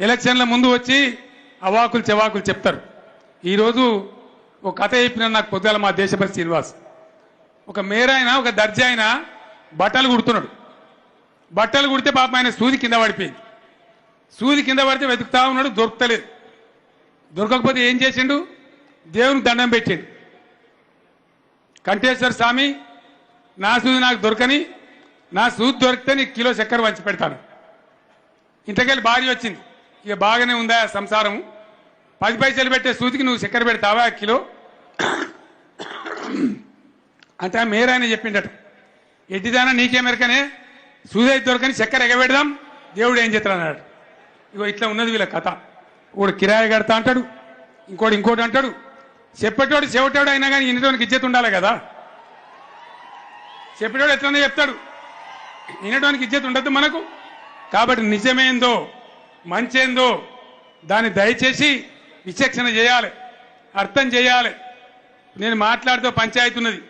ఎలక్షన్ల ముందు వచ్చి అవాకులు చెవాకులు చెప్తారు. ఈరోజు ఒక కథ చెప్పిన నాకు పొద్దుగాల మా దేశపతి శ్రీనివాస్. ఒక మేరైన ఒక దర్జీ ఆయన బట్టలు కుడుతున్నాడు. బట్టలు కుడితే పాప ఆయన సూది కింద పడిపోయింది. సూది కింద పడితే వెతుకుతా ఉన్నాడు దొరుకుతలేదు. దొరకకపోతే ఏం చేసిండు? దేవునికి దండం పెట్టిండు. కంఠేశ్వర స్వామి నా సూది నాకు దొరకని నా సూది దొరికితే నీకు కిలో చక్కెర వంచి పెడతాను. ఇంతకెళ్ళి భార్య వచ్చింది. ఇక బాగానే ఉందా సంసారం? పది పైసలు పెట్టే సూదికి నువ్వు చక్కెర పెడతావా కిలో? అంటే ఆ మేరాయన చెప్పిండట ఎడ్డిదానా నీకేమెరకనే సూదై దొరకని చక్కెర ఎగబెడదాం దేవుడు ఏం చేస్తాడు? ఇగో ఇట్లా ఉన్నది వీళ్ళ కథ. ఒకడు కిరాయి కడతా అంటాడు ఇంకోటి ఇంకోటి అంటాడు. చెప్పేటోడు చెవటోడు అయినా కానీ ఇన్నటోనికి ఇజ్జత్ ఉండాలి కదా. చెప్పేటోడు ఎట్లనే చెప్తాడు వినడానికి ఇజ్జత్ ఉండద్దు మనకు. కాబట్టి నిజమేందో మంచేందో? దాన్ని దయచేసి విచక్షణ చేయాలి. అర్థం చేయాలి. నేను మాట్లాడుతూ పంచాయతీ ఉన్నది.